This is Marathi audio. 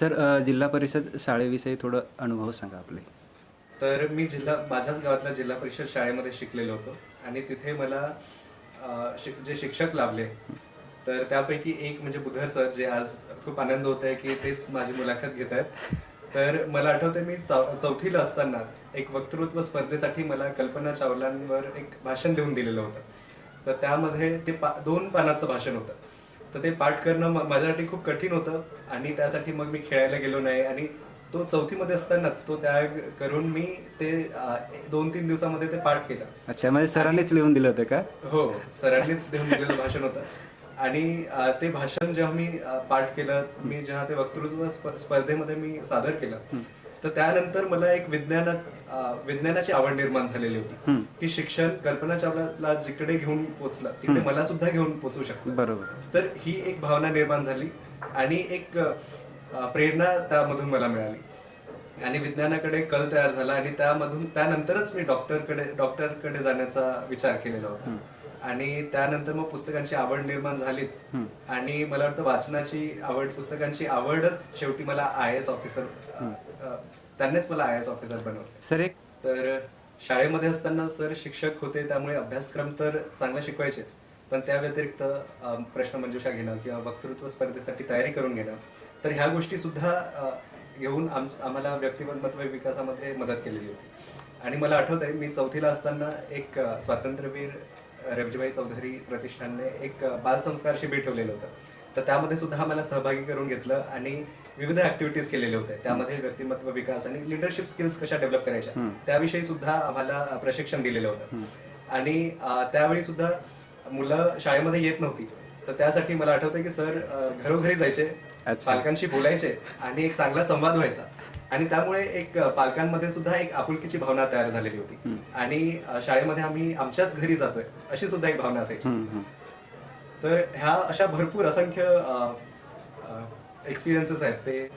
सर जिल्हा परिषद शाळेविषयी थोडं अनुभव सांगा आपले. तर मी जिल्हा माझ्याच गावातल्या जिल्हा परिषद शाळेमध्ये शिकलेलो होतो. आणि तिथे मला शिक- जे शिक्षक लाभले तर त्यापैकी एक म्हणजे बुधर सर जे आज खूप आनंद होत आहे की तेच माझी मुलाखत घेत आहेत. तर मला आठवते मी चौ- चौथीला असताना एक वक्तृत्व स्पर्धेसाठी मला कल्पना चावलांवर एक भाषण देऊन दिलेलं होतं. तर त्यामध्ये ते पा दोन पानाचं भाषण होतं. तर ते पाठ करणं माझ्यासाठी खूप कठीण होतं आणि त्यासाठी मग मी खेळायला गेलो नाही. आणि तो चौथीमध्ये असतानाच तो त्याग करून मी ते दोन तीन दिवसामध्ये ते पाठ केलं. अच्छा म्हणजे सरांनीच लिहून दिलं होतं का? हो सरांनीच देऊन दिलेलं भाषण होतं. आणि ते भाषण जेव्हा मी पाठ केलं मी जेव्हा ते वक्तृत्व स्प- स्पर्धेमध्ये मी सादर केलं तर त्यानंतर मला एक विज्ञानात अ, विज्ञानाची आवड निर्माण झालेली होती. की शिक्षण कल्पना चावलाला जिकडे घेऊन पोचलं तिकडे मला सुद्धा घेऊन पोचू शकतं बरोबर. तर ही एक भावना निर्माण झाली आणि एक प्रेरणा त्यामधून मला मिळाली. आणि विज्ञानाकडे कल तयार झाला आणि त्यामधून त्यानंतरच मी डॉक्टरकडे डॉक्टरकडे जाण्याचा विचार केलेला होता. आणि त्यानंतर मग पुस्तकांची आवड निर्माण झालीच. आणि मला वाटतं वाचनाची आवड पुस्तकांची आवडच शेवटी मला आय एस ऑफिसर त्यांनीच मला आय एस ऑफिसर बनवलं. सर एक तर शाळेमध्ये असताना सर शिक्षक होते त्यामुळे अभ्यासक्रम तर चांगला शिकवायचेच. पण त्या व्यतिरिक्त अं, प्रश्नमंजुषा घेणं किंवा वक्तृत्व स्पर्धेसाठी तयारी करून घेणं तर ह्या गोष्टी सुद्धा घेऊन आम आम्हाला व्यक्तिमत्व विकासामध्ये मदत केलेली होती. आणि मला आठवत आहे मी चौथीला असताना एक स्वातंत्र्यवीर रवजीबाई चौधरी प्रतिष्ठानने एक बालसंस्कार शिबिर ठेवलेलं होतं. तर त्यामध्ये सुद्धा आम्हाला सहभागी करून घेतलं आणि विविध ऍक्टिव्हिटीज केलेले होते. त्यामध्ये व्यक्तिमत्व विकास आणि लिडरशिप स्किल्स कशा डेव्हलप करायच्या. त्याविषयी सुद्धा आम्हाला प्रशिक्षण दिलेलं होतं. आणि त्यावेळी सुद्धा मुलं शाळेमध्ये येत नव्हती. तर त्यासाठी मला आठवतं की सर घरोघरी जायचे. पालकांशी बोलायचे आणि एक चांगला संवाद व्हायचा. आणि त्यामुळे एक पालकांमध्ये सुद्धा एक आपुलकीची भावना तयार झालेली होती. आणि शाळेमध्ये आम्ही आमच्याच घरी जातोय अशी सुद्धा एक भावना असायची. तर ह्या अशा भरपूर असंख्य एक्सपिरियन्सेस आहेत. ते